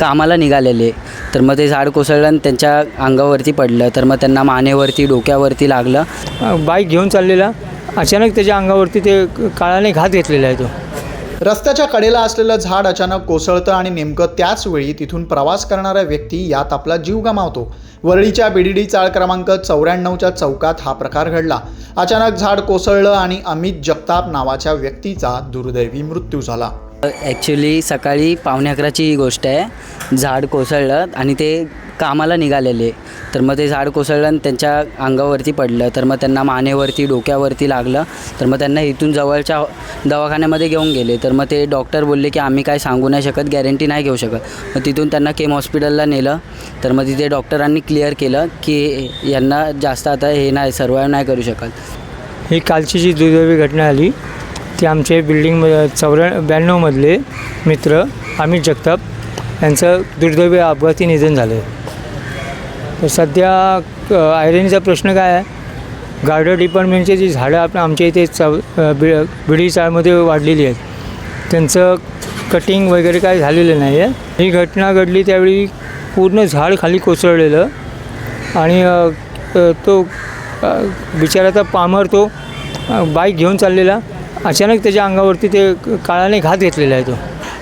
कामाला निघालेले. तर मग ते झाड कोसळलं आणि त्यांच्या अंगावरती पडलं. तर मग त्यांना मानेवरती डोक्यावरती लागलं. बाईक घेऊन चाललेला. अचानक त्याच्या अंगावरती ते काळाने घात घेतलेला आहे तो. रस्त्याच्या कडेला असलेलं झाड अचानक कोसळतं आणि नेमकं त्याच वेळी तिथून प्रवास करणारा व्यक्ती यात आपला जीव गमावतो. वरळीच्या बीडीडी चाळ क्रमांक चौऱ्याण्णवच्या चौकात हा प्रकार घडला. अचानक झाड कोसळलं आणि अमित जगताप नावाच्या व्यक्तीचा दुर्दैवी मृत्यू झाला. ॲक्च्युली सकाळी पावणे अकराची ही गोष्ट आहे. झाड कोसळलं आणि ते कामाला निघालेले. तर मग ते झाड कोसळलं आणि त्यांच्या अंगावरती पडलं. तर मग त्यांना मानेवरती डोक्यावरती लागलं. तर मग त्यांना इथून जवळच्या दवाखान्यामध्ये घेऊन गेले. तर मग ते डॉक्टर बोलले की आम्ही काय सांगू नाही शकत गॅरंटी नाही घेऊ शकत. मग तिथून त्यांना केम हॉस्पिटलला नेलं. तर मग तिथे डॉक्टरांनी क्लिअर केलं की यांना जास्त आता हे नाही सर्वाईव्ह नाही करू शकत. ही कालची जी दुर्दैवी घटना आली ते आमचे बिल्डिंग चौऱ्या ब्याण्णवमधले मित्र अमित जगताप. यांचं दुर्दैवी अपघाती निधन झालं आहे तर सध्या आयरनीचा प्रश्न काय आहे? गार्डन डिपार्टमेंटचे जी झाडं आपण आमच्या इथे चौ बि बिडी चाळमध्ये वाढलेली आहेत. त्यांचं कटिंग वगैरे काय झालेलं नाही आहे ही घटना घडली त्यावेळी पूर्ण झाड खाली कोसळलेलं. आणि तो बिचाराचा पामर तो बाईक घेऊन चाललेला. अचानक त्याच्या अंगावरती ते काळाने घात घेतलेला आहे तो.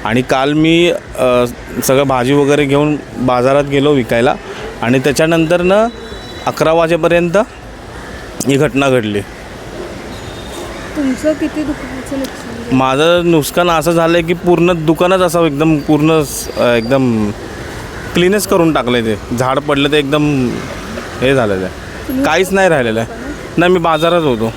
आणि काल मी सगळं भाजी वगैरे घेऊन बाजारात गेलो विकायला आणि त्याच्यानंतर ना अकरा वाजेपर्यंत ही घटना घडली. तुमचं किती दुकानाचं नुकसान झालं? माझं नुकसान असं झालं आहे की पूर्ण दुकानच असं एकदम पूर्ण एकदम क्लीनच करून टाकलं आहे ते. झाड पडलं ते एकदम हे झालेलं आहे. काहीच नाही राहिलेलं आहे. नाही मी बाजारात होतो.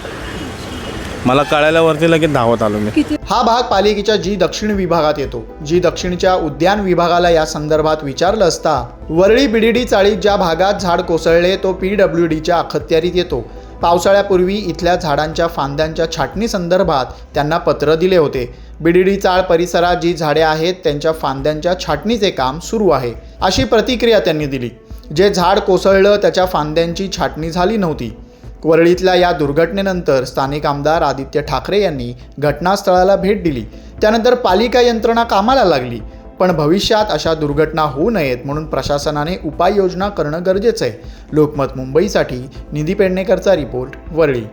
मला कळाल्यावरती लगेच धावत आलो मी. हा भाग पालिकेच्या जी दक्षिण विभागात येतो. जी दक्षिणच्या उद्यान विभागाला या संदर्भात विचारलं असता वरळी बीडीडी चाळीत ज्या भागात झाड कोसळले तो पी डब्ल्यू डीच्या अखत्यारीत येतो. पावसाळ्यापूर्वी इथल्या झाडांच्या फांद्यांच्या छाटणी संदर्भात त्यांना पत्र दिले होते. बीडीडी चाळ परिसरात जी झाडे आहेत त्यांच्या फांद्यांच्या छाटणीचे काम सुरू आहे. अशी प्रतिक्रिया त्यांनी दिली. जे झाड कोसळलं त्याच्या फांद्यांची छाटणी झाली नव्हती. वरळीतल्या या दुर्घटनेनंतर स्थानिक आमदार आदित्य ठाकरे यांनी घटनास्थळाला भेट दिली. त्यानंतर पालिका यंत्रणा कामाला लागली. पण भविष्यात अशा दुर्घटना होऊ नयेत म्हणून प्रशासनाने उपाययोजना करणं गरजेचं आहे. लोकमत मुंबईसाठी निधी पेडणेकरचा रिपोर्ट वरळी.